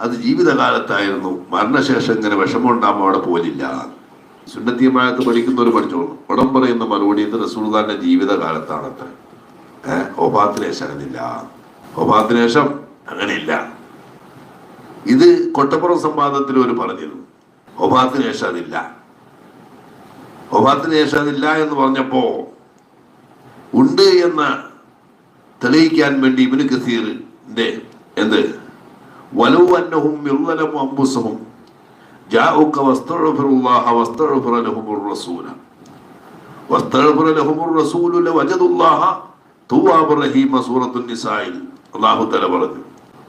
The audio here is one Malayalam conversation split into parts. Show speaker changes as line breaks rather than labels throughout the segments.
അത് ജീവിതകാലത്തായിരുന്നു. മരണശേഷം ഇങ്ങനെ വിഷമം ഉണ്ടാകുമ്പോൾ അവിടെ പോലില്ല. സുന്നത്തിയമായത്ത് പഠിക്കുന്നവർ പഠിച്ചോളൂ. ഉടം പറയുന്ന മറുപടി ഇത് റസൂൽദാന്റെ ജീവിതകാലത്താണത്ര. ഏഹ് ഒപാത്തിന് അങ്ങനില്ല ഒപാത്തിന് അങ്ങനെയില്ല. ഇത് കൊട്ടപ്പുറം സംവാദത്തിൽ ഒരു പറഞ്ഞിരുന്നു. ഒപാത്തിന് അതില്ല ഒപാത്തിന് അതില്ല എന്ന് പറഞ്ഞപ്പോ ഉണ്ട് എന്ന് തെളിയിക്കാൻ വേണ്ടി ഇബിന് കസീറിന്റെ എന്ത്? വലവ് അന്നഹും യുള്ളലം അംബുസഹും ജാഉക വസ്തഗ്ഫിറുല്ലാഹ വസ്തഗ്ഫിറ ലഹുമുർ റസൂല വസ്തഗ്ഫിറ ലഹുമുർ റസൂലു ലവജദുല്ലാഹ തവ്വാബുർ റഹീമ സൂറത്തുൻ നിസായിൽ അല്ലാഹു തആല പറഞ്ഞു.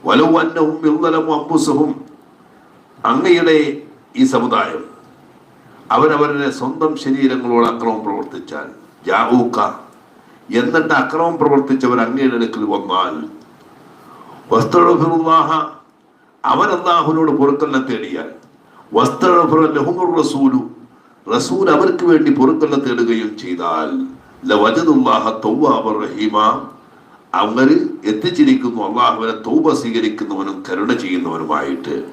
വലവ് അന്നഹും യുള്ളലം അംബുസഹും അങ്ങയുടെ ഈ സമുദായം അവരവരുടെ സ്വന്തം ശരീരങ്ങളോട് അക്രമം പ്രവർത്തിച്ചാൽ ജാവൂക്ക എന്നിട്ട് അക്രമം പ്രവർത്തിച്ചവർ അങ്ങയുടെ അടുക്കൽ വന്നാൽ. വസ്ത്രഫിറുല്ലാഹ അവൻ അള്ളാഹുവിനോട് പൊറുക്കലിനെ തേടിയാൽ. റസൂലു. റസൂൽ അവർക്ക് വേണ്ടി പൊറുക്കലിനെ തേടുകയും ചെയ്താൽ റഹീമ. അവർ എത്തിച്ചിരിക്കുന്നു അള്ളാഹുവിനെ തൗബ സ്വീകരിക്കുന്നവനും കരുണ ചെയ്യുന്നവനുമായിട്ട്.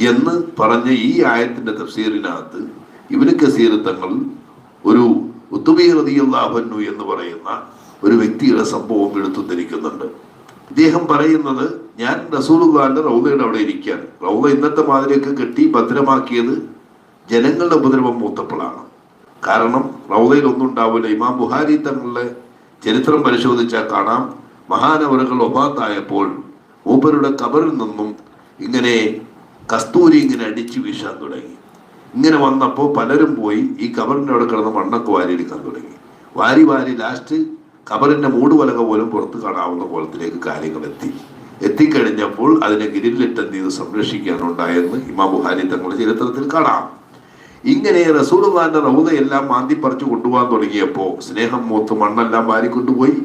എന്ന് പറഞ്ഞ ഈ ആയത്തിന്റെ തഫ്സീറിനകത്ത് ഇവന് കസീർ തങ്ങൾ ഒരു ഉത്തുബി എന്ന് പറയുന്ന ഒരു വ്യക്തിയുടെ സംഭവം എടുത്തു എടുത്തുദ്ധരിക്കുന്നുണ്ട്. ഇദ്ദേഹം പറയുന്നത് ഞാൻ റസൂലുള്ളാന്റെ റൗദയുടെ അവിടെ ഇരിക്കുകയാണ്. റൗദ ഇന്നത്തെ മാതിരിയൊക്കെ കെട്ടി ഭദ്രമാക്കിയത് ജനങ്ങളുടെ ഉപദ്രവം മൂത്തപ്പോഴാണ്. കാരണം റൗദയിൽ ഒന്നും ഉണ്ടാവില്ല. ഇമാം ബുഹാരി തങ്ങളുടെ ചരിത്രം പരിശോധിച്ചാൽ കാണാം. മഹാനവറുകൾ ഒബാത്തായപ്പോൾ മൂപ്പരുടെ കബറിൽ നിന്നും ഇങ്ങനെ കസ്തൂരി ഇങ്ങനെ അടിച്ചു വീശാൻ തുടങ്ങി. ഇങ്ങനെ വന്നപ്പോൾ പലരും പോയി ഈ കബറിന്റെ അവിടെ കിടന്ന് മണ്ണൊക്കെ വാരിയെടുക്കാൻ തുടങ്ങി. വാരി വാരി ലാസ്റ്റ് കബറിന്റെ മൂടുവലക പോലും പുറത്ത് കാണാവുന്ന കോലത്തിലേക്ക് കാര്യങ്ങൾ എത്തി. എത്തിക്കഴിഞ്ഞപ്പോൾ അതിനെ ഗിരിലിട്ട് ചെയ്ത് സംരക്ഷിക്കാനുണ്ടായെന്ന് ഇമാ ബുഹാരി തങ്ങളുടെ ചരിത്രത്തിൽ കാണാം. ഇങ്ങനെ റസൂൽഖാന്റെ റൗദയെല്ലാം മാന്തി പറിച്ചു കൊണ്ടുപോകാൻ തുടങ്ങിയപ്പോൾ സ്നേഹം മൂത്ത് മണ്ണെല്ലാം വാരിക്കൊണ്ടുപോയി.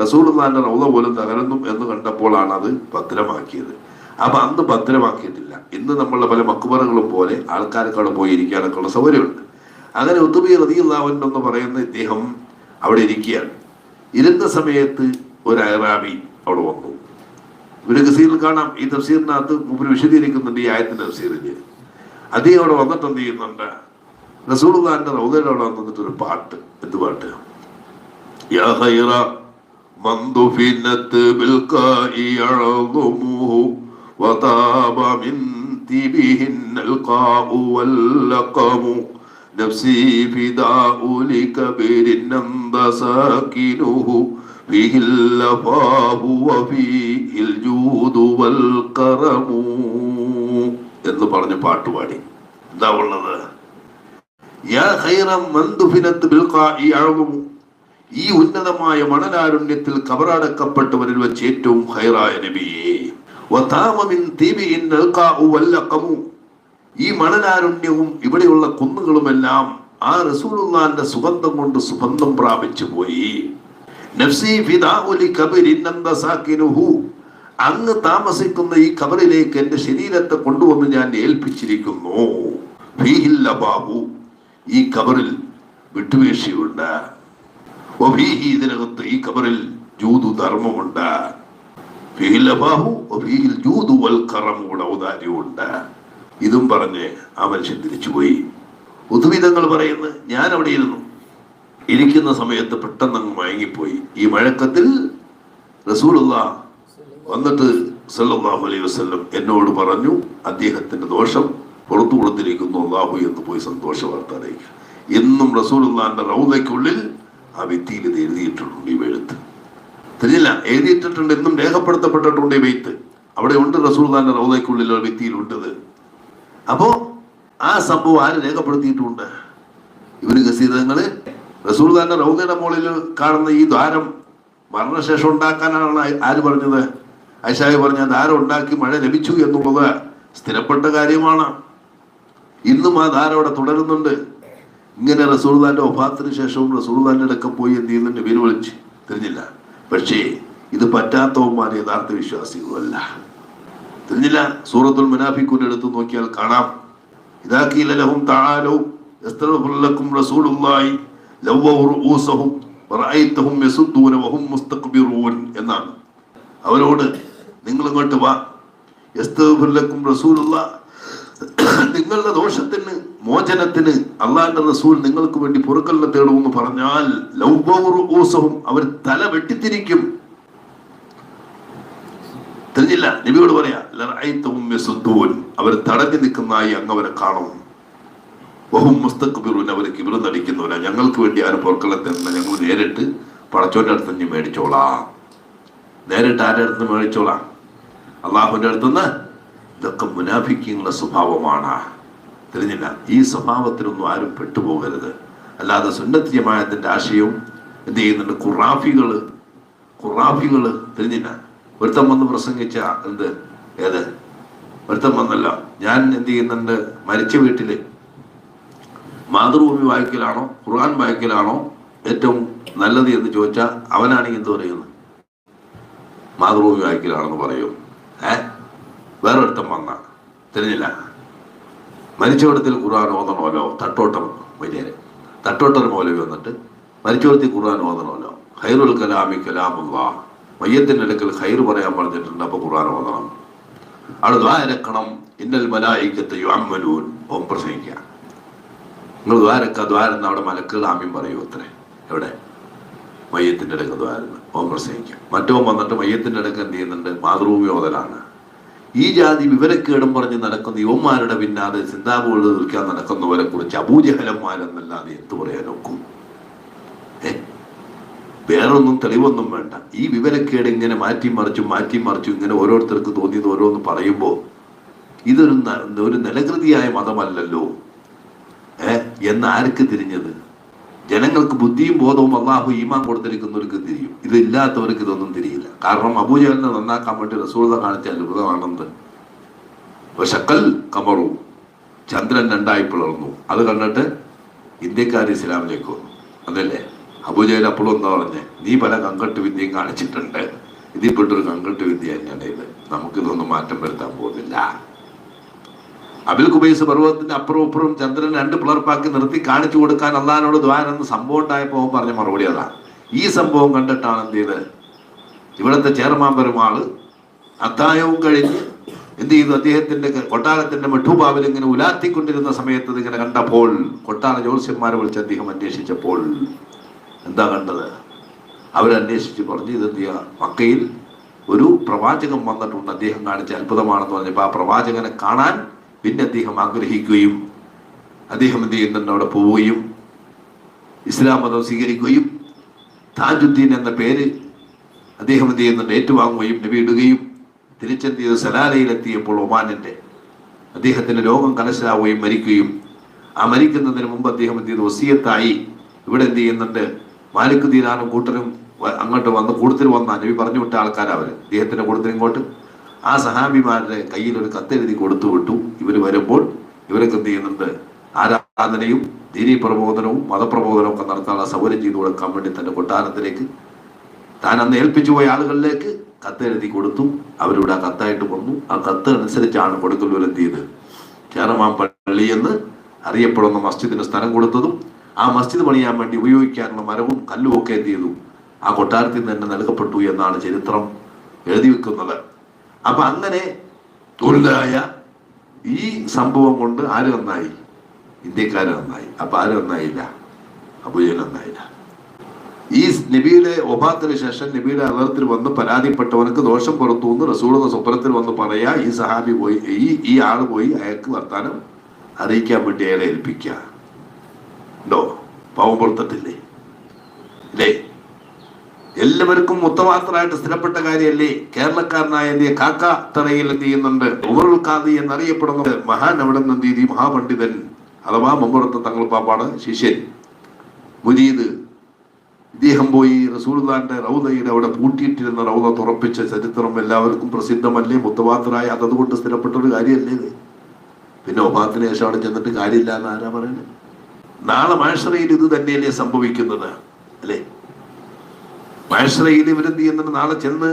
റസൂൽഖാന്റെ റൗദ പോലും തകരുന്നു എന്ന് കണ്ടപ്പോഴാണ് അത് ഭദ്രമാക്കിയത്. അപ്പൊ അന്ന് ഭദ്രമാക്കിയിട്ടില്ല. ഇന്ന് നമ്മളുടെ പല മക്കുമറകളും പോലെ ആൾക്കാർക്ക് അവിടെ പോയി ഇരിക്കാനൊക്കെ ഉള്ള സൗകര്യമുണ്ട്. അങ്ങനെ ഉത്തുബി റതിയുള്ളവൻ എന്ന് പറയുന്ന ഇദ്ദേഹം അവിടെ ഇരിക്കുകയാണ്. ഇരുന്ന സമയത്ത് ഒരു അയറാബി അവിടെ വന്നു. ഒരു ഗസീറിൽ കാണാം ഈ തഫ്സീറിനകത്ത് മുമ്പിൽ വിശദീകരിക്കുന്നുണ്ട് ഈ ആയത്തിന്റെ തഫ്സീറില് അദ്ദേഹം അവിടെ വന്നിട്ട് എന്ത് ചെയ്യുന്നുണ്ട് റസൂൽഖാന്റെ റൗദയുടെ അവിടെ വന്നിട്ട് ഒരു പാട്ട് എന്ത് പാട്ട് യാ ഖൈറ من دفنت بالقاء يعظمه وطاب من تبهن القاء واللقم نفسي فداء لكبر نمض ساكنه فيه اللفاف وفيه الجود والكرم എന്ന് പറഞ്ഞ് പാട്ടുപാടി എന്താ ഉള്ളത്? ഈ ഉന്നതമായ മണലാരുണ്യത്തിൽ കബറടക്കപ്പെട്ടവരിൽ വെച്ച് ഏറ്റവും ഹൈറായ നബിയെ. ഈ മണലാരുണ്യവും ഇവിടെയുള്ള കുന്നുകളുമെല്ലാം ആ റസൂലുള്ളാന്റെ സുഗന്ധം കൊണ്ട് സുഗന്ധം പ്രാപിച്ചു പോയി. നഫ്സി അങ്ങ് താമസിക്കുന്ന ഈ കബറിലേക്ക് എന്റെ ശരീരത്തെ കൊണ്ടുവന്ന് ഞാൻ ഏൽപ്പിച്ചിരിക്കുന്നു. ബാബു ഈ കബറിൽ വിട്ടുവീഴ്ചയുണ്ട്. ഇതിനകത്ത് ഈ കബറിൽ ജൂതു ധർമ്മമുണ്ട്. ഇതും പറഞ്ഞ് ആ മനുഷ്യൻ തിരിച്ചുപോയി. ഉദ്വിധങ്ങൾ പറയുന്നു ഞാൻ അവിടെ ഇരുന്നു. ഇരിക്കുന്ന സമയത്ത് പെട്ടെന്ന് അങ്ങ് മയങ്ങിപ്പോയി. ഈ മഴക്കത്തിൽ റസൂലുള്ള വന്നിട്ട് സല്ലാഹു അലൈഹി വസ്ലം എന്നോട് പറഞ്ഞു അദ്ദേഹത്തിന്റെ ദോഷം പുറത്തു കൊടുത്തിരിക്കുന്നു അള്ളാഹു എന്ന് പോയി സന്തോഷ വാർത്ത അറിയിക്കുക. എന്നും റസൂലുള്ളാന്റെ റൗദയ്ക്കുള്ളിൽ ആ വ്യക്തിയിൽ ഇത് എഴുതിയിട്ടുണ്ട് ഈ വെഴുത്ത്. തിരിഞ്ഞില്ല എഴുതിയിട്ടിട്ടുണ്ട് എന്നും രേഖപ്പെടുത്തപ്പെട്ടിട്ടുണ്ട് ഈ വെയ്ത്ത്. അവിടെ ഉണ്ട് റസൂൽദാന്റെ റൗദയ്ക്കുള്ളിൽ ഒരു വ്യക്തിയിലുണ്ടത് അപ്പോ ആ സംഭവം ആര് രേഖപ്പെടുത്തിയിട്ടുണ്ട്? ഇവർ ഗസീതങ്ങൾ റസൂൽദാന്റെ റൗദയുടെ മുകളിൽ കാണുന്ന ഈ ദ്വാരം മരണശേഷം ഉണ്ടാക്കാനാണ് ആര് പറഞ്ഞത്? ഐഷായി പറഞ്ഞ ധാര ഉണ്ടാക്കി മഴ ലഭിച്ചു എന്നുള്ളത് സ്ഥിരപ്പെട്ട കാര്യമാണ്. ഇന്നും ആ ധാര അവിടെ തുടരുന്നുണ്ട്. ഇങ്ങനെ റസൂർദാന്റെ ഒഫാത്തിന് ശേഷവും റസൂർദാന്റെ അടക്കം പോയി എന്ത് ചെയ്യുന്നുണ്ട്? പേര് വിളിച്ച്. തിരിഞ്ഞില്ല. പക്ഷേ ഇത് പറ്റാത്തവന്മാർ യഥാർത്ഥ വിശ്വാസികളല്ല. തിരിഞ്ഞില്ല. സൂറത്തുൽ മുനാഫിക്കൂൻ എടുത്ത് നോക്കിയാൽ കാണാം. ഇതാക്കിയില്ലഹും ലഹും മുസ്തക്ബിറൂൻ എന്നാണ്. അവരോട് നിങ്ങൾ ഇങ്ങോട്ട് വാ. യസ്തഗ്ഫിർലക്കും റസൂലുള്ള. നിങ്ങളുടെ ദോഷത്തിന് മോചനത്തിന് അള്ളാന്റെ റസൂൽ നിങ്ങൾക്ക് വേണ്ടി പുറക്കല്ല തേടുമെന്ന് പറഞ്ഞാൽ ലൗബവും അവർ തല വെട്ടിത്തിരിക്കും. തെളിഞ്ഞില്ല. നബിയോട് പറയാ. അവർ തടഞ്ഞു നിൽക്കുന്നതായി അങ്ങ് അവരെ കാണും. മുസ്തക് മുസ്തക്ബിറൂൻ അവർ കിബിറ് നടിക്കുന്നവരാ. ഞങ്ങൾക്ക് വേണ്ടി ആരും പുറക്കല്ല തേടുന്ന? ഞങ്ങൾ നേരിട്ട് പടച്ചോന്റെ അടുത്ത് മേടിച്ചോളാം. നേരിട്ട് ആരുടെ അടുത്ത് മേടിച്ചോളാം? അള്ളാഹുവിന്റെ അടുത്തുനിന്ന് ഇതൊക്കെ മുനാഫിക്കുള്ള സ്വഭാവമാണ്. തിരിഞ്ഞില്ല ഈ സ്വഭാവത്തിനൊന്നും ആരും പെട്ടുപോകരുത്. അല്ലാതെ സുന്നത്ത് ജമാഅത്തിന്റെ ആശയവും എന്ത് ചെയ്യുന്നുണ്ട്? ഖുറാഫികൾ ഖുറാഫികൾ തിരിഞ്ഞില്ല ഒരുത്തം വന്ന് പ്രസംഗിച്ച എന്ത്? ഏത്? ഒരുത്തം വന്നല്ല. ഞാൻ എന്ത് ചെയ്യുന്നുണ്ട്? മരിച്ച വീട്ടിൽ മാതൃഭൂമി വായിക്കലാണോ? ഖുർആൻ വായിക്കലാണോ? ഏറ്റവും നല്ലത് എന്ന് ചോദിച്ചാൽ അവനാണെങ്കിൽ എന്ത് പറയുന്നത്? മാതൃഭൂമി വായിക്കലാണെന്ന് പറയും. വേറൊരുത്തം വന്ന. തിരിഞ്ഞില്ല. മരിച്ചവിടത്തിൽ ഖുർആൻ ഓതണമല്ലോ തട്ടോട്ടം വലിയ തട്ടോട്ടം മൗലവി വന്നിട്ട് മരിച്ചവിടത്തിൽ ഖുർആൻ ഓതണമല്ലോ ഹൈറുൽ കലാമി കലാമുള്ള മയ്യത്തിന്റെ അടുക്കൽ ഹൈർ പറയാൻ പറഞ്ഞിട്ടുണ്ട് അപ്പൊ ഖുർആൻ ഓതണം. അവിടെ ദ്വാരക്കണം ഇന്നൽ മലായിക്കത്തെ യുഅമ്മലൂൻ. ഓം പ്രസംഗിക്കുക. നിങ്ങൾ ദ്വാരക്ക ദ്വാരെന്ന് അവിടെ മലക്കുകൾ ആമ്യം പറയൂ അത്രേ. എവിടെ? മയ്യത്തിന്റെ അടുക്ക ദ്വാരെന്ന്. ഓം പ്രസംഗിക്കും മറ്റവൻ വന്നിട്ട് മയ്യത്തിന്റെ അടുക്ക് എന്ത് ചെയ്യുന്നുണ്ട്? മാതൃഭൂമി ഈ ജാതി വിവരക്കേടും പറഞ്ഞ് നടക്കുന്ന യുവന്മാരുടെ പിന്നാലെ ചിന്താവുകൾ നിൽക്കാൻ നടക്കുന്നവരെ കുറിച്ച് അബൂജഹലന്മാരെന്നല്ലാതെ എന്തു പറയാൻ നോക്കും ഏ? വേറൊന്നും തെളിവൊന്നും വേണ്ട. ഈ വിവരക്കേട് ഇങ്ങനെ മാറ്റി മറിച്ചും മാറ്റി മറിച്ചും ഇങ്ങനെ ഓരോരുത്തർക്ക് തോന്നിയത് ഓരോന്ന് പറയുമ്പോൾ ഇതൊരു ഒരു നിലകൃതിയായ മതമല്ലല്ലോ. ഏ? എന്ന് ആർക്ക് തിരിഞ്ഞത്? ജനങ്ങൾക്ക് ബുദ്ധിയും ബോധവും അള്ളാഹു ഈമാൻ കൊടുത്തിരിക്കുന്നവർക്ക് തിരിയും. ഇതില്ലാത്തവർക്ക് ഇതൊന്നും തിരിയില്ല. കാരണം അബൂജഹലിനെ നന്നാക്കാൻ വേണ്ടി റസൂളത കാണിച്ച അത്ഭുതമാണെന്ന് ശക്കൽ കമറു ചന്ദ്രൻ രണ്ടായി പിളർന്നു. അത് കണ്ടിട്ട് ഇന്ത്യക്കാർ ഇസ്ലാമിലേക്ക് വന്നു. അതല്ലേ? അബൂജഹൽ അപ്പോഴും എന്താ പറഞ്ഞേ? നീ പല കങ്കട്ട് വിദ്യയും കാണിച്ചിട്ടുണ്ട്. ഇതിൽപ്പെട്ടൊരു കങ്കട്ട് വിദ്യ തന്നെയാണ് ഇത് നമുക്കിതൊന്നും മാറ്റം വരുത്താൻ പോകുന്നില്ല. അബിൽ കുബൈസ് പർവതത്തിന്റെ അപ്പുറം അപ്പുറം ചന്ദ്രൻ രണ്ട് പിളർപ്പാക്കി നിർത്തി കാണിച്ചു കൊടുക്കാൻ അള്ളഹാനോട് ദ്വാരെന്ന് സംഭവം ഉണ്ടായപ്പോൾ പറഞ്ഞ മറുപടി അതാണ് ഈ സംഭവം കണ്ടിട്ടാണ് എന്ത് ചെയ്ത് ഇവിടുത്തെ ചെയർമാൻ പെരുമാൾ അത്തായവും കഴിഞ്ഞ് എന്ത് ചെയ്തു? അദ്ദേഹത്തിന്റെ കൊട്ടാരത്തിന്റെ മെട്ടുപാവിൽ ഇങ്ങനെ ഉലാത്തിക്കൊണ്ടിരുന്ന സമയത്ത് ഇങ്ങനെ കണ്ടപ്പോൾ കൊട്ടാര ജ്യോത്സ്യന്മാരെ വിളിച്ച് അദ്ദേഹം അന്വേഷിച്ചപ്പോൾ എന്താ കണ്ടത്? അവരന്വേഷിച്ച് പറഞ്ഞു ഇത് എന്ത് ചെയ്യുക മക്കയിൽ ഒരു പ്രവാചകൻ വന്നിട്ടുണ്ട്. അദ്ദേഹം കാണിച്ച അത്ഭുതമാണെന്ന് പറഞ്ഞപ്പോൾ ആ പ്രവാചകനെ കാണാൻ പിന്നെ അദ്ദേഹം ആഗ്രഹിക്കുകയും അദ്ദേഹം എന്ത് ചെയ്യുന്നുണ്ട്? അവിടെ പോവുകയും ഇസ്ലാം മതം സ്വീകരിക്കുകയും താജുദ്ദീൻ എന്ന പേര് അദ്ദേഹം എന്ത് ചെയ്യുന്നുണ്ട്? ഏറ്റുവാങ്ങുകയും നബി ഇടുകയും തിരിച്ചെന്ത് സലാലയിലെത്തിയപ്പോൾ ഒമാനിന്റെ അദ്ദേഹത്തിന്റെ രോഗം കലശലാവുകയും മരിക്കുകയും ആ മരിക്കുന്നതിന് മുമ്പ് അദ്ദേഹം എന്ത് ചെയ്തു? വസീയത്തായി ഇവിടെ എന്ത് ചെയ്യുന്നുണ്ട്? മാലിക് ദീനാനും കൂട്ടരും അങ്ങോട്ട് വന്ന് കൂടുതൽ വന്ന നബി പറഞ്ഞു വിട്ട ആൾക്കാരാ അവർ. അദ്ദേഹത്തിന്റെ കൂടുതൽ ഇങ്ങോട്ട് ആ സഹാബിമാരുടെ കയ്യിൽ ഒരു കത്തെഴുതി കൊടുത്തു വിട്ടു. ഇവർ വരുമ്പോൾ ഇവരൊക്കെ എന്ത് ചെയ്യുന്നുണ്ട്? ആരാധനയും ദീനീ പ്രബോധനവും മതപ്രബോധനവും ഒക്കെ നടത്താനുള്ള സൗകര്യം ചെയ്തു കൊടുക്കാൻ വേണ്ടി തന്റെ കൊട്ടാരത്തിലേക്ക്. താൻ അന്ന് ഏൽപ്പിച്ചു പോയ ആളുകളിലേക്ക് കത്തെഴുതി കൊടുത്തു. അവരിവിടെ ആ കത്തായിട്ട് വന്നു. ആ കത്ത് അനുസരിച്ചാണ് കൊടുക്കലൂർ എന്ത് ചെയ്ത്? ചേറമാൻ പള്ളി എന്ന് അറിയപ്പെടുന്ന മസ്ജിദിന് സ്ഥലം കൊടുത്തതും ആ മസ്ജിദ് പണിയാൻ വേണ്ടി ഉപയോഗിക്കാനുള്ള മരവും കല്ലും ഒക്കെ എന്ത് ചെയ്തു? ആ കൊട്ടാരത്തിൽ നിന്ന് തന്നെ നൽകപ്പെട്ടു എന്നാണ് ചരിത്രം എഴുതി വെക്കുന്നത്. അപ്പൊ അങ്ങനെ തൊഴിലായ ഈ സംഭവം കൊണ്ട് ആര് നന്നായി? ഇന്ത്യക്കാര് നന്നായി. അപ്പൊ ആര് നന്നായില്ല? അബുജൻ നന്നായില്ല. ഈ നബിയുടെ ഒബാത്തിന് ശേഷം നബിയുടെ അലർത്തിൽ വന്ന് പരാതിപ്പെട്ടവനക്ക് ദോഷം പുറത്തു എന്ന് റസൂളെന്ന സ്വപ്നത്തിൽ വന്ന് പറയാ ഈ സഹാബി പോയി ഈ ഈ ആൾ പോയി അയാൾക്ക് വർത്താനം അറിയിക്കാൻ വേണ്ടി അയാളെ ഏൽപ്പിക്കുക ഉണ്ടോ? പാവം പുറത്തിട്ടില്ലേ എല്ലാവർക്കും ഉത്തമാർത്ഥനായിട്ട് സ്ഥിരപ്പെട്ട കാര്യമല്ലേ? കേരളക്കാരനായ എന്റെ കാക്ക തറയിൽ എന്ത് ചെയ്യുന്നുണ്ട്? ഉമറുൽ ഖാദി മഹാൻ അവിടെ നിന്ന് എന്ത് മഹാപണ്ഡിതൻ അഥവാ മമ്പുറത്ത് തങ്ങൾ പാപ്പാട് ശിഷ്യൻ മുജീദ്. ഇദ്ദേഹം പോയി റസൂൽദാന്റെ റൗദയുടെ അവിടെ പൂട്ടിയിട്ടിരുന്ന റൗദ തുറപ്പിച്ച ചരിത്രം എല്ലാവർക്കും പ്രസിദ്ധമല്ലേ? മുത്തവാത്തരായ അതുകൊണ്ട് സ്ഥിരപ്പെട്ട ഒരു കാര്യമല്ലേ ഇത്? പിന്നെ ഒബാത്തിന് ശേഷം അവിടെ ചെന്നിട്ട് കാര്യമില്ല എന്ന് ആരാ പറയുന്നത് നാളെ മാഷറയിൽ ഇത് തന്നെയല്ലേ സംഭവിക്കുന്നത് അല്ലേ? മാഷറയിൽ ഇവരെന്ത് ചെയ്യുന്നുണ്ട്? നാളെ ചെന്ന്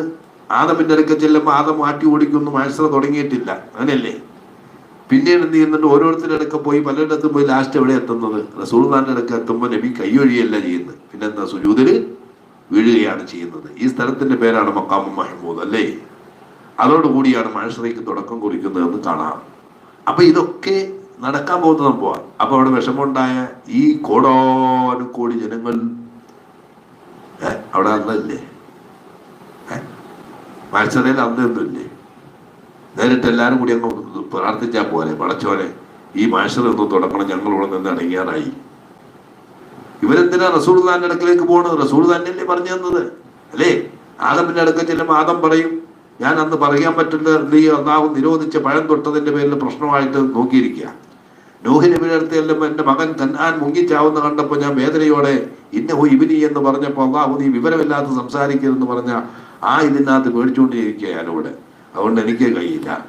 ആദമിന്റെ അടുക്ക ചെല്ലുമ്പോൾ ആദം മാറ്റി ഓടിക്കൊന്നും മാഷറ തുടങ്ങിയിട്ടില്ല. അങ്ങനെയല്ലേ? പിന്നീട് എന്ത് ചെയ്യുന്നുണ്ട്? ഓരോരുത്തരുടെ അടുക്ക പോയി പലരിടത്തും പോയി ലാസ്റ്റ് എവിടെ എത്തുന്നത്? റസൂൽദാന്റെ അടുക്ക എത്തുമ്പോൾ നബി കൈയൊഴിയല്ല ചെയ്യുന്നത്. പിന്നെന്താ? സുജൂതിൽ വീഴുകയാണ് ചെയ്യുന്നത്. ഈ സ്ഥലത്തിന്റെ പേരാണ് മക്കാമു മഹ്മൂദ് അല്ലേ? അതോടുകൂടിയാണ് മഴശ്രീക്ക് തുടക്കം കുറിക്കുന്നതെന്ന് കാണാം. അപ്പൊ ഇതൊക്കെ നടക്കാൻ പോകുന്ന സംഭവമാണ്. അപ്പൊ അവിടെ വിഷമമുണ്ടായ ഈ കോടാനുകോടി ജനങ്ങൾ അവിടെ അന്നല്ലേ മത്സരയിൽ അന്നൊന്നുമില്ലേ നേരിട്ട് എല്ലാവരും കൂടി അങ്ങ് പ്രാർത്ഥിച്ചാൽ പോലെ പടച്ചോനെ. ഈ മാഷർ ഒന്ന് തുടങ്ങണം ഞങ്ങളിവിടെ നിന്ന് അടങ്ങിയാറായി ഇവരെന്തിനാ റസൂൾ താന്റെ അടുക്കലേക്ക് പോകണത് റസൂൾ തന്നെയല്ലേ പറഞ്ഞു തന്നത്? അല്ലേ? ആദമിന്റെ അടുക്ക ചെല്ലുമ്പോൾ ആദം പറയും ഞാൻ അന്ന് പറയാൻ പറ്റില്ല നീ ഒന്നാമത് നിരോധിച്ച പഴം തൊട്ടതിന്റെ പേരിൽ പ്രശ്നമായിട്ട് നോക്കിയിരിക്കുക. നൂഹി നബിയുടെ എന്റെ മകൻ തന്നാൻ മുങ്ങിച്ചാവുന്ന കണ്ടപ്പോൾ ഞാൻ വേദനയോടെ ഇന്നഹു ഇബിനി എന്ന് പറഞ്ഞപ്പോൾ അള്ളാഹു നീ വിവരമില്ലാതെ സംസാരിക്കരുതെന്ന് പറഞ്ഞ ആ ഇതിനകത്ത് പേടിച്ചുകൊണ്ടിരിക്കുക ഞാനിവിടെ. അതുകൊണ്ട് എനിക്ക് കഴിയില്ല.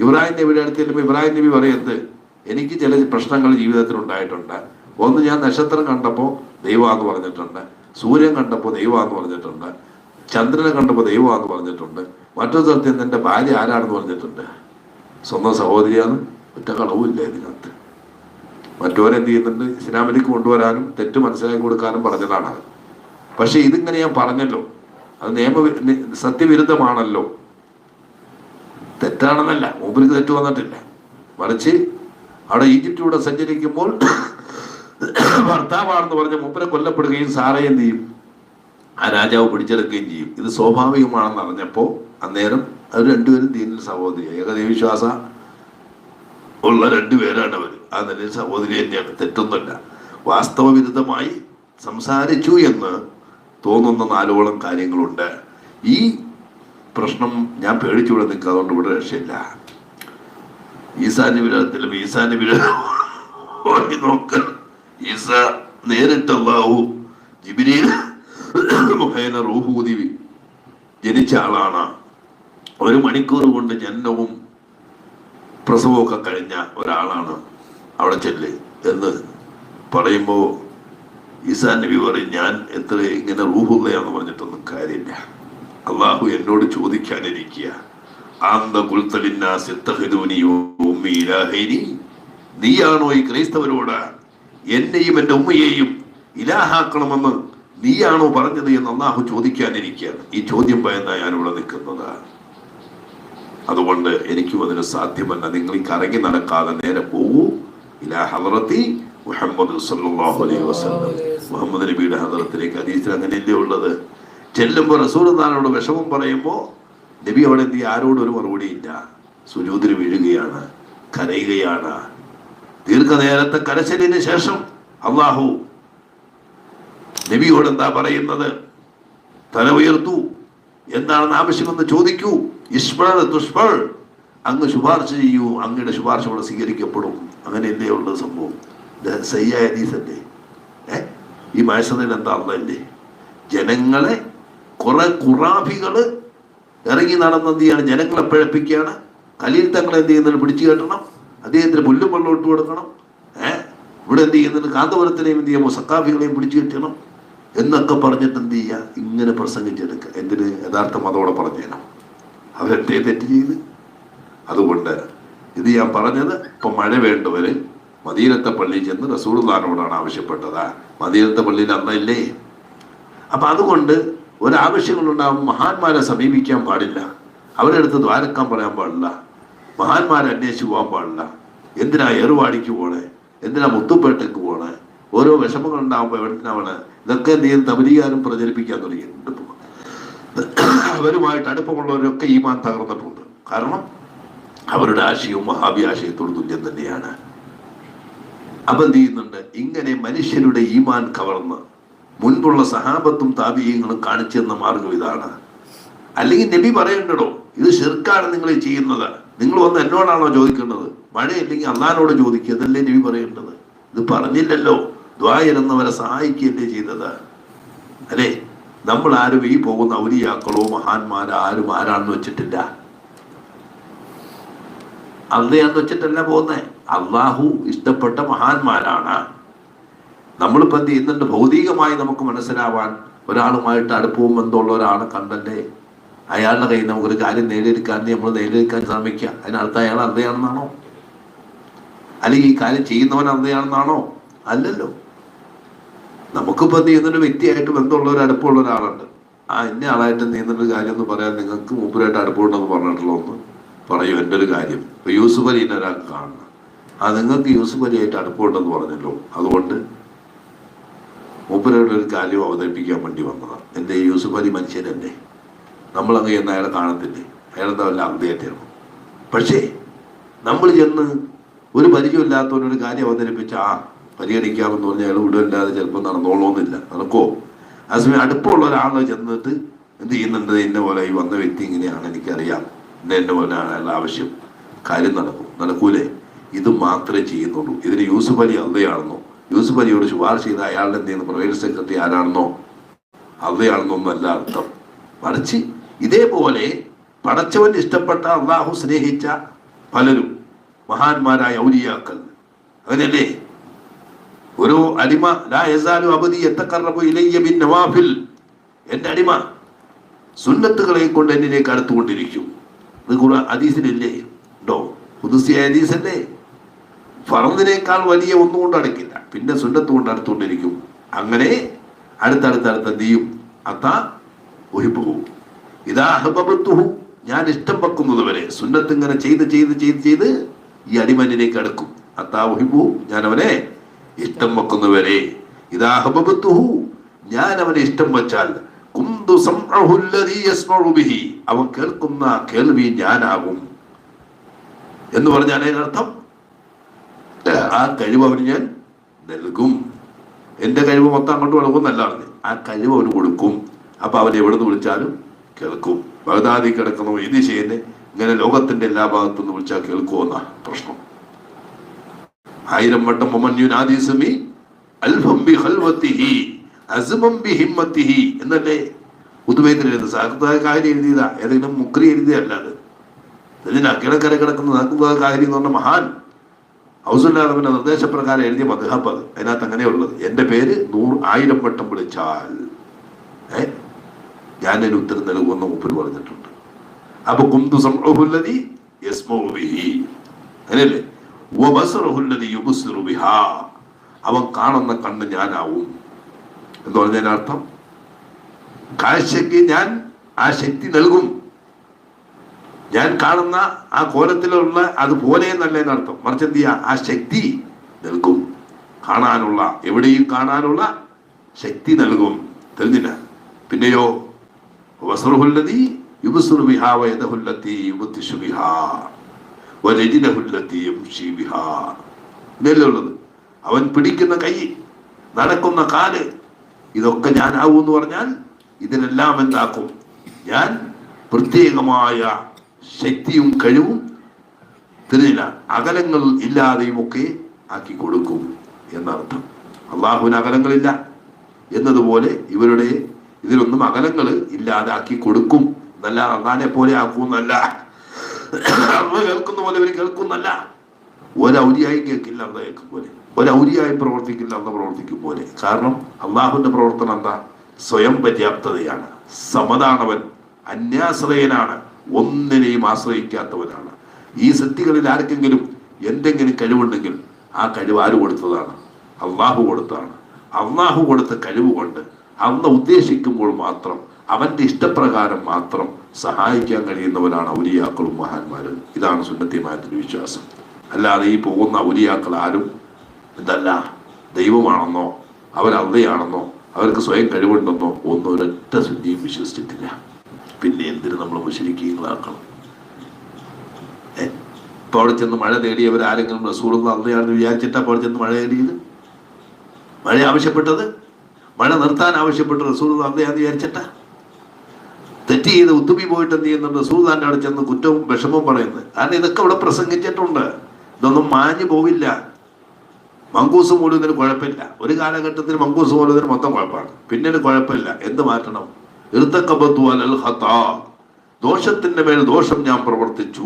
ഇബ്രാഹിം നബിയുടെ അടുത്ത് ഇബ്രാഹിം നബി പറയുന്നത് എനിക്ക് ചില പ്രശ്നങ്ങൾ ജീവിതത്തിൽ ഉണ്ടായിട്ടുണ്ട്. ഒന്ന് ഞാൻ നക്ഷത്രം കണ്ടപ്പോൾ ദൈവമാന്ന് പറഞ്ഞിട്ടുണ്ട്. സൂര്യൻ കണ്ടപ്പോൾ ദൈവമാന്ന് പറഞ്ഞിട്ടുണ്ട്. ചന്ദ്രനെ കണ്ടപ്പോൾ ദൈവമാന്ന് പറഞ്ഞിട്ടുണ്ട്. മറ്റൊരു സ്ഥലത്ത് എന്റെ ഭാര്യ ആരാണെന്ന് പറഞ്ഞിട്ടുണ്ട്. സ്വന്തം സഹോദരിയാണ്. ഒറ്റ കളവുമില്ല ഇതിനകത്ത്. മറ്റവരെന്ത് ചെയ്യുന്നുണ്ട്? ഇസ്ലാമിലേക്ക് കൊണ്ടുവരാനും തെറ്റ് മനസ്സിലാക്കി കൊടുക്കാനും പറഞ്ഞതാണ് അത്. പക്ഷെ ഇതിങ്ങനെ ഞാൻ പറഞ്ഞല്ലോ. അത് നിയമ സത്യവിരുദ്ധമാണല്ലോ. തെറ്റാണെന്നല്ല. മൂപ്പർക്ക് തെറ്റ് വന്നിട്ടില്ല. മറിച്ച് അവിടെ ഈജിപ്തിലൂടെ സഞ്ചരിക്കുമ്പോൾ ഭർത്താവാണെന്ന് പറഞ്ഞ മൂപ്പരെ കൊല്ലപ്പെടുകയും സാറേ എന്ത് ചെയ്യും? ആ രാജാവ് പിടിച്ചെടുക്കുകയും ചെയ്യും. ഇത് സ്വാഭാവികമാണെന്ന് അറിഞ്ഞപ്പോൾ അന്നേരം അവർ രണ്ടുപേരും ദീനിൽ സഹോദരി ഏകദൈവിശ്വാസ ഉള്ള രണ്ടുപേരാണ് അവർ ആ നിലയിൽ സഹോദരി തന്നെയാണ് തെറ്റൊന്നുമില്ല. വാസ്തവ വിരുദ്ധമായി സംസാരിച്ചു എന്ന് തോന്നുന്ന നാലോളം കാര്യങ്ങളുണ്ട്. ഈ പ്രശ്നം ഞാൻ പേടിച്ചുവിടെ നിൽക്കുക. അതുകൊണ്ട് ഇവിടെ രക്ഷയില്ല. ഈസാന്റെ വിരോധത്തിൽ ഈസാന്റെ വിരോധം നോക്ക്. ഈസ നേരിട്ട് അള്ളാഹു ജിബിരിയിൽ മുഖേന റൂഹൂതി ജനിച്ച ആളാണ്. ഒരു മണിക്കൂർ കൊണ്ട് ജനനവും പ്രസവമൊക്കെ കഴിഞ്ഞ ഒരാളാണ്. അവിടെ ചെല്ല് എന്ന് പറയുമ്പോൾ ഈസാ നബി പറയും ഞാൻ എത്ര ഇങ്ങനെ റൂഹുള്ളയാന്ന് പറഞ്ഞിട്ടൊന്നും കാര്യമില്ല. അള്ളാഹു എന്നോട് ചോദിക്കാനിരിക്കുക. നീയാണോ ഈ ക്രൈസ്തവരോട്? എന്നെയും എന്റെ ഉമ്മയെയും ഇലാഹാക്കണമെന്ന് നീയാണോ പറഞ്ഞത് എന്ന് അള്ളാഹു ചോദിക്കാനിരിക്കുകയാണ്. ഈ ചോദ്യം ഭയന്നാ ഞാൻ ഇവിടെ നിൽക്കുന്നത്. അതുകൊണ്ട് എനിക്കും അതിന് സാധ്യമല്ല. നിങ്ങൾ ഈ കറങ്ങി നടക്കാതെ നേരെ പോകൂ ഇലാ ഹലറത്തി മുഹമ്മദ് സല്ലല്ലാഹു അലൈഹി വസല്ലം. മുഹമ്മദ് നബിയുടെ ഹദറത്തിലേക്ക് ഹദീസിൽ അങ്ങനെയല്ലേ ഉള്ളത്? ചെല്ലുമ്പോൾ റസൂൽ താനോട് വിഷമം പറയുമ്പോൾ നബി അവിടെ എന്ത് ആരോടും ഒരു മറുപടി ഇല്ല. സുജൂതിൽ വീഴുകയാണ് കരയുകയാണ്. ദീർഘനേരത്തെ കരച്ചിലിന് ശേഷം അള്ളാഹു നബിയോട് എന്താ പറയുന്നത്? തല ഉയർത്തു. എന്താണെന്ന് ആവശ്യമെന്ന് ചോദിക്കൂ. ഇഷ്മൾ തുഷ്മൾ അങ്ങ് ശുപാർശ ചെയ്യൂ അങ്ങയുടെ ശുപാർശ ഇവിടെ സ്വീകരിക്കപ്പെടും. അങ്ങനെയല്ലേ ഉള്ളത് സംഭവം. സയ്യായ ഹദീസല്ലേ ഏ? ഈ മാസത്തിൽ എന്താ അർത്ഥമല്ലേ ജനങ്ങളെ കുറെ കുറാഫികൾ ഇറങ്ങി നടന്ന് എന്ത് ചെയ്യാണ്? ജനങ്ങളെ പിഴപ്പിക്കുകയാണ്. കലിയിൽ തങ്ങളെ എന്ത് ചെയ്യുന്നത് പിടിച്ചു കെട്ടണം. അദ്ദേഹത്തിന് പുല്ലും വെള്ളം ഇട്ട് കൊടുക്കണം. ഏഹ് ഇവിടെ എന്ത് ചെയ്യുന്നുണ്ട്? കാന്തപുരത്തിനെയും എന്ത് ചെയ്യുമ്പോൾ സക്കാഫികളെയും പിടിച്ചു കെട്ടണം. എന്നൊക്കെ പറഞ്ഞിട്ട് എന്ത് ചെയ്യുക? ഇങ്ങനെ പ്രസംഗിച്ചെടുക്കുക. എന്തിന്? യഥാർത്ഥ മതോടെ തരാം അവരെന്തേ തെറ്റ് ചെയ്ത്? അതുകൊണ്ട് ഇത് ഞാൻ പറഞ്ഞത് ഇപ്പൊ മഴ വേണ്ടവര് മദീനത്തെ പള്ളിയിൽ ചെന്ന് റസൂർദാനോടാണ് ആവശ്യപ്പെട്ടത്. മദീനത്തെ പള്ളിയിൽ അന്നല്ലേ? അപ്പൊ അതുകൊണ്ട് ഒരാവശ്യങ്ങളുണ്ടാകും മഹാന്മാരെ സമീപിക്കാൻ പാടില്ല. അവരുടെ അടുത്ത് ദ്വാരക്കാൻ പറയാൻ പാടില്ല. മഹാന്മാരെ അന്വേഷിച്ച് പോകാൻ പാടില്ല. എന്തിനാ ഏറുവാടിക്ക് പോണേ? എന്തിനാ മുത്തുപ്പേട്ടയ്ക്ക് പോണേ? ഓരോ വിഷമങ്ങൾ ഉണ്ടാകുമ്പോൾ എവിടത്തിനാണ് ഇതൊക്കെ നീ ചെയ്യും തബലീകാരും പ്രചരിപ്പിക്കാൻ തുടങ്ങിയിട്ടുണ്ട് അവരുമായിട്ട് അടുപ്പമുള്ളവരൊക്കെ ഈമാൻ തകർന്നിട്ടുണ്ട്. കാരണം അവരുടെ ആശയവും ആശയത്തോട് തുല്യം തന്നെയാണ്. അപ്പം എന്ത് ചെയ്യുന്നുണ്ട്? ഇങ്ങനെ മനുഷ്യരുടെ ഈമാൻ കവർന്ന് മുൻപുള്ള സഹാബത്തും താപീയങ്ങളും കാണിച്ചു തന്ന മാർഗം ഇതാണ്. അല്ലെങ്കിൽ നബി പറയണ്ടടോ ഇത് ഷിർക്കാണ് നിങ്ങൾ ചെയ്യുന്നത്. നിങ്ങൾ വന്ന് എന്നോടാണോ ചോദിക്കേണ്ടത്? മഴയില്ലെങ്കിൽ അള്ളഹാനോട് ചോദിക്കുക അതല്ലേ നബി പറയേണ്ടത്? ഇത് പറഞ്ഞില്ലല്ലോ. ദ്വായരെന്നവരെ സഹായിക്കുകയല്ലേ ചെയ്തത്. അല്ലേ? നമ്മൾ ആരും ഈ പോകുന്ന ഔലിയാക്കളോ മഹാന്മാരോ ആരും ആരാണെന്ന് വെച്ചിട്ടില്ല. അള്ളയാന്ന് വെച്ചിട്ടല്ല പോകുന്നത് അള്ളാഹു ഇഷ്ടപ്പെട്ട മഹാന്മാരാണ്. നമ്മളിപ്പോ എന്ത് ചെയ്യുന്നുണ്ട്? ഭൗതികമായി നമുക്ക് മനസ്സിലാവാൻ ഒരാളുമായിട്ട് അടുപ്പവും ബന്ധമുള്ള ഒരാളെ കണ്ടല്ലേ? അയാളുടെ കയ്യിൽ നമുക്കൊരു കാര്യം നേടിയെടുക്കാൻ നമ്മൾ നേടിയെടുക്കാൻ ശ്രമിക്കുക. അതിനർത്ഥം അയാൾ അന്തയാണെന്നാണോ അല്ലെങ്കിൽ ഈ കാര്യം ചെയ്യുന്നവൻ അന്തയാണെന്നാണോ അല്ലല്ലോ. നമുക്കിപ്പോ എന്ത് ചെയ്യുന്നൊരു വ്യക്തിയായിട്ട് ബന്ധമുള്ള ഒരു അടുപ്പമുള്ള ഒരാളുണ്ട്. ആ ഇന്ന ആളായിട്ട് നീന്തുന്നൊരു കാര്യം എന്ന് പറയാൻ നിങ്ങൾക്ക് മൂപ്പരായിട്ട് അടുപ്പമുണ്ടെന്ന് പറഞ്ഞിട്ടുള്ള ഒന്ന് പറയൂ. എന്റെ ഒരു കാര്യം. ഇപ്പൊ യൂസുഫ് അലീനെ ഒരാൾ കാണണം. ആ നിങ്ങൾക്ക് യൂസുഫ് അലിയായിട്ട് അടുപ്പമുണ്ടെന്ന് പറഞ്ഞല്ലോ. അതുകൊണ്ട് മൂപ്പരോട് ഒരു കാര്യം അവതരിപ്പിക്കാൻ വേണ്ടി വന്നതാണ് എന്റെ യൂസുഫ് അലി മനുഷ്യനല്ലേ? നമ്മളങ്ങ് ചെന്ന് അയാളെ കാണത്തില്ലേ? അയാളെന്താ വല്ല അന്ത്യമായിട്ടാണ് പക്ഷേ നമ്മൾ ചെന്ന് ഒരു പരിചയമില്ലാത്തവനൊരു കാര്യം അവതരിപ്പിച്ച ആ പരിഗണിക്കാമെന്ന് പറഞ്ഞാൽ അയാൾ വിടുമില്ലാതെ ചിലപ്പോൾ നടന്നോളൂന്നില്ല. നടക്കോ? ആ സമയം അടുപ്പമുള്ള ഒരാൾ ചെന്നിട്ട് എന്ത് ചെയ്യുന്നുണ്ട്? എന്നെ പോലെ ഈ വന്ന വ്യക്തി ഇങ്ങനെയാണ് എനിക്കറിയാം. എന്നെ പോലെയാണ് അയാളുടെ ആവശ്യം. കാര്യം നടക്കും. നടക്കൂലേ? ഇത് മാത്രമേ ചെയ്യുന്നുള്ളൂ. ഇതിന് യൂസുഫ് അലി അള്ളയാണെന്നോ? യൂസുഫ് അലിയോട് ശുപാർശ ചെയ്ത അയാളുടെ എന്ത് ചെയ്യുന്ന? പ്രൈവറ്റ് സെക്രട്ടറി ആരാണെന്നോ? അള്ളയാണെന്നൊന്നല്ല അർത്ഥം. മറിച്ച് ഇതേപോലെ പടച്ചവൻ ഇഷ്ടപ്പെട്ട അള്ളാഹു സ്നേഹിച്ച പലരും മഹാന്മാരായ ഔലിയാക്കൾ. അങ്ങനെയല്ലേ? ഒരു അടിമ ലാ അവധി എത്തക്കറബു ഇലയ്യ ബിൻ നവാഫിൽ. എന്റെ അടിമ സുന്നത്തുകളെ കൊണ്ട് എന്നിലേക്ക് അടുത്തുകൊണ്ടിരിക്കും. ഇത് കൂടെ ഹദീസിലില്ലേ ഉണ്ടോ ഹുദുസി ഹദീസല്ലേ ഫറദിനേക്കാൾ വലിയ ഒന്നും കൊണ്ട് അടക്കില്ല. പിന്നെ സുന്നത്ത് കൊണ്ട് അടുത്തുകൊണ്ടിരിക്കും. അങ്ങനെ അടുത്തടുത്തടുത്ത് എന്ത് ചെയ്യും? അത്ത ഒഹിപ്പും ഇതാ അഹബബത്തുഹു ഞാൻ ഇഷ്ടം വെക്കുന്നത് വരെ സുന്നത്ത് ഇങ്ങനെ ചെയ്ത് ചെയ്ത് ചെയ്ത് ചെയ്ത് ഈ അടിമനിലേക്ക് അടുക്കും. അത്താ ഒഹിപ്പു ഞാൻ അവനെ ഇഷ്ടം വെക്കുന്നവരെ ഇതാ ഇതാഹബത്തുഹു ഞാൻ അവനെ ഇഷ്ടം വെച്ചാൽ കുന്തു അവൻ കേൾക്കുന്ന കേൾവി ഞാനാകും. എന്ന് പറഞ്ഞാൽ അതിനർത്ഥം ആ കഴിവ് അവന് ഞാൻ നൽകും. എന്റെ കഴിവ് മൊത്തം അങ്ങോട്ട് കൊടുക്കുന്നല്ല ആ കഴിവ് അവന് കൊടുക്കും. അപ്പൊ അവൻ എവിടെ നിന്ന് വിളിച്ചാലും കേൾക്കും. ബഗദാദി കിടക്കുന്ന ഇത് ചെയ്യുന്നത് ഇങ്ങനെ ലോകത്തിന്റെ എല്ലാ ഭാഗത്തു നിന്ന് വിളിച്ചാൽ കേൾക്കുമെന്ന പ്രശ്നം. ആയിരം വട്ടം മൊമന്യുനാദിസുമി അൽഫം ബി ഖൽവത്തിഹി അസ്മം ബി ഹിമ്മത്തിഹി എന്നല്ലേ? ഉദ്വേദന എഴുതുന്നത്. സാഹൃദ കാര്യം എഴുതിയതാ. ഏതെങ്കിലും മുക്രി എഴുതിയല്ല ഇതിന് അക്കിടക്കര കിടക്കുന്ന. സാഹൃദ കാര്യം എന്ന് പറഞ്ഞ മഹാൻ. ഔസുല്ലാദവിന്റെ നിർദ്ദേശപ്രകാരം എഴുതിയ മധുഹബ് അത്. അതിനകത്ത് അങ്ങനെയുള്ളത് എന്റെ പേര് നൂറ് ആയിരം വട്ടം വിളിച്ചാൽ ഏ? ഞാൻ അതിന് ഉത്തരം നൽകുമെന്ന് മുപ്പിൽ പറഞ്ഞിട്ടുണ്ട്. അപ്പൊ കുന്തു യസ്മൗബിഹി അങ്ങനെയല്ലേ? അവൻ കാണുന്ന കണ്ണ് ഞാനാവും. എന്ന് പറഞ്ഞതിനർത്ഥം കാഴ്ചക്ക് ഞാൻ ആ ശക്തി നൽകും. ഞാൻ കാണുന്ന ആ കോലത്തിലുള്ള അതുപോലെ എന്നല്ല അർത്ഥം മറിച്ച് എന്ത് ചെയ്യുക ആ ശക്തി നൽകും. കാണാനുള്ള എവിടെയും കാണാനുള്ള ശക്തി നൽകും. തെളിഞ്ഞില്ല. പിന്നെയോ വസ്റുഹുല്ലതി ഉള്ളത് അവൻ പിടിക്കുന്ന കൈ നടക്കുന്ന കാൽ ഇതൊക്കെ ഞാനാവൂ എന്ന് പറഞ്ഞാൽ ഇതിനെല്ലാം എന്താക്കും? ഞാൻ പ്രത്യേകമായ ശക്തിയും കഴിവും തിരുനില അകലങ്ങൾ ഇല്ലാതെയും ഒക്കെ ആക്കി കൊടുക്കും എന്നർത്ഥം. അള്ളാഹുവിന് അകലങ്ങളില്ല എന്നതുപോലെ ഇവരുടെ ഇതിലൊന്നും അകലങ്ങൾ ഇല്ലാതെ ആക്കി കൊടുക്കും. എന്നല്ല അള്ളാനെ പോലെ ആക്കുമെന്നല്ല. കേൾക്കുന്ന പോലെ ഇവർ കേൾക്കുന്നല്ല ഒരൗരിയായി കേൾക്കില്ല അന്ന് കേൾക്കും പോലെ. ഒരൗരിയായി പ്രവർത്തിക്കില്ല അന്ന് പ്രവർത്തിക്കും പോലെ. കാരണം അള്ളാഹുവിന്റെ പ്രവർത്തനം എന്താ? സ്വയം പര്യാപ്തതയാണ്. സമതാണവൻ അന്യാശ്രയനാണ്. ഒന്നിനെയും ആശ്രയിക്കാത്തവനാണ് ഈ സിദ്ധികളിൽ ആർക്കെങ്കിലും എന്തെങ്കിലും കഴിവുണ്ടെങ്കിൽ ആ കഴിവ് ആര് കൊടുത്തതാണ്? അള്ളാഹു കൊടുത്തതാണ് അള്ളാഹു കൊടുത്ത കഴിവ് കൊണ്ട് അന്ന് ഉദ്ദേശിക്കുമ്പോൾ മാത്രം അവന്റെ ഇഷ്ടപ്രകാരം മാത്രം സഹായിക്കാൻ കഴിയുന്നവരാണ് ഔലിയാക്കളും മഹാന്മാരും. ഇതാണ് സുന്നത്തിമാരുടെ വിശ്വാസം. അല്ലാതെ ഈ പോകുന്ന ഔലിയാക്കൾ ആരും ഇതല്ല. ദൈവമാണെന്നോ അവർ അവരല്ലയാണെന്നോ അവർക്ക് സ്വയം കഴിവുണ്ടെന്നോ ഒന്നും ഒരൊറ്റ ശുദ്ധിയും വിശ്വസിച്ചിട്ടില്ല. പിന്നെ എന്തിനു നമ്മൾ മുഷരിക്കീങ്ങളാക്കണം ഇപ്പൊ അവിടെ ചെന്ന് മഴ തേടിയവർ ആരെങ്കിലും റസൂൾ അള്ളയാണെന്ന് വിചാരിച്ചിട്ടാ അവിടെ ചെന്ന് മഴ തേടിയത്? മഴ ആവശ്യപ്പെട്ടത്? മഴ നിർത്താൻ ആവശ്യപ്പെട്ട റസൂൾ അള്ളയാന്ന് വിചാരിച്ചിട്ടാ? തെറ്റ് ചെയ്ത് ഉത്തുമി പോയിട്ട് എന്ത് ചെയ്യുന്നുണ്ട്? റസൂൽദാന്റെ അവിടെ ചെന്ന് കുറ്റവും വിഷമവും പറയുന്നത്. കാരണം ഇതൊക്കെ ഇവിടെ പ്രസംഗിച്ചിട്ടുണ്ട്. ഇതൊന്നും മാഞ്ഞു പോവില്ല. മങ്കൂസ് മൂലതിന് കുഴപ്പമില്ല. ഒരു കാലഘട്ടത്തിൽ മങ്കൂസ് മൂലതിന് മൊത്തം കുഴപ്പമാണ്. പിന്നീട് കുഴപ്പമില്ല. എന്ത് മാറ്റണം? ദോഷത്തിന്റെ മേൽ ദോഷം ഞാൻ പ്രവർത്തിച്ചു.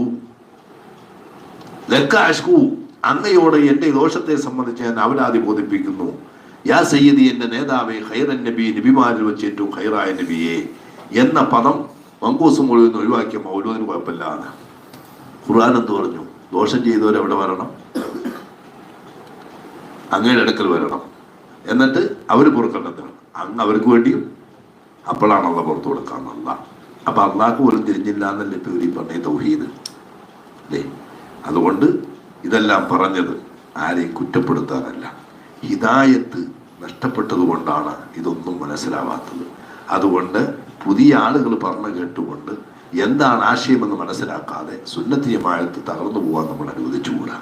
അങ്ങയോട് എന്റെ ദോഷത്തെ സംബന്ധിച്ച് ഞാൻ അവരാതി ബോധിപ്പിക്കുന്നു. യാ സയ്യദി എന്റെ നേതാവേ ഖൈറൻ നബി നബിമാരിൽ വെച്ച് ഏറ്റവും ഖൈറായ നബിയെ. എന്ന പദം മങ്കൂസ് മുഴുവൻ ഒഴിവാക്കിയ മൗലൂദിന് കുഴപ്പമില്ല എന്ന്. ഖുർആൻ എന്ത് പറഞ്ഞു? ദോഷം ചെയ്തവരവിടെ വരണം? അങ്ങയുടെ അടുക്കൽ വരണം. എന്നിട്ട് അവർ പുറക്കണ്ടെത്തണം അങ്ങ് അവർക്ക് വേണ്ടിയും അപ്പോഴാണ് അള്ള പുറത്തു കൊടുക്കാൻ അല്ല അപ്പൊ അള്ളാഹ്ക്ക് പോലും തിരിഞ്ഞില്ല എന്നല്ലേ ഇപ്പൊ ഈ പറഞ്ഞ തൗഹീദ്? അല്ലേ അതുകൊണ്ട് ഇതെല്ലാം പറഞ്ഞത് ആരെയും കുറ്റപ്പെടുത്താനല്ല. ഹിതായത്ത് നഷ്ടപ്പെട്ടത് കൊണ്ടാണ് ഇതൊന്നും മനസ്സിലാവാത്തത്. അതുകൊണ്ട് പുതിയ ആളുകൾ പറഞ്ഞു കേട്ടുകൊണ്ട് എന്താണ് ആശയമെന്ന് മനസ്സിലാക്കാതെ സുന്നത്തിയമായത്ത് തകർന്നു പോകാൻ നമ്മൾ അനുവദിച്ചുകൂടാ?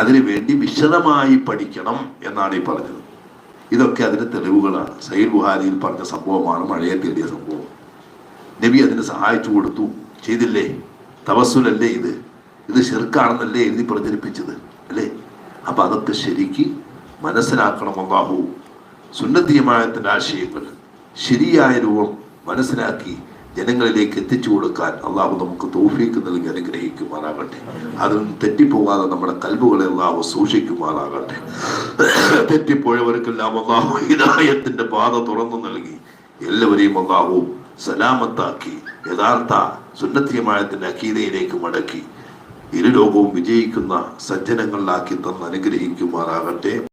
അതിനുവേണ്ടി വിശദമായി പഠിക്കണം എന്നാണ് ഈ പറഞ്ഞത്. ഇതൊക്കെ അതിന്റെ തെളിവുകളാണ്. സൈൽ ബുഹാരിയിൽ പറഞ്ഞ സംഭവമാണ് മഴയെ തേടിയ സംഭവം. നബി അതിന് സഹായിച്ചു കൊടുത്തു. ചെയ്തില്ലേ? തവസ്സുലല്ലേ ഇത്? ഇത് ഷിർക്കാണെന്നല്ലേ എഴുതി പ്രചരിപ്പിച്ചത് അല്ലേ? അപ്പൊ അതൊക്കെ ശരിക്ക് മനസ്സിലാക്കണം അള്ളാഹു. സുന്നത്തിയമായത്തിന്റെ ആശയങ്ങൾ ശരിയായ രൂപം മനസ്സിലാക്കി ജനങ്ങളിലേക്ക് എത്തിച്ചു കൊടുക്കാൻ അള്ളാഹു നമുക്ക് തോഫീക്ക് നൽകി അനുഗ്രഹിക്കുമാറാകട്ടെ. അതിൽ നിന്ന് തെറ്റിപ്പോകാതെ നമ്മുടെ കൽബുകളെ അള്ളാഹു സൂക്ഷിക്കുമാറാകട്ടെ. തെറ്റിപ്പോയവർക്കെല്ലാം അള്ളാഹു ഹിദായത്തിന്റെ പാത തുറന്നു നൽകി. എല്ലാവരെയും അള്ളാഹു സലാമത്താക്കി യഥാർത്ഥ സുന്നത്തിയമായത്തിന്റെ അക്കീതയിലേക്ക് മടക്കി. ഇരുലോകവും വിജയിക്കുന്ന സജ്ജനങ്ങളിലാക്കി തന്ന് അനുഗ്രഹിക്കുമാറാകട്ടെ.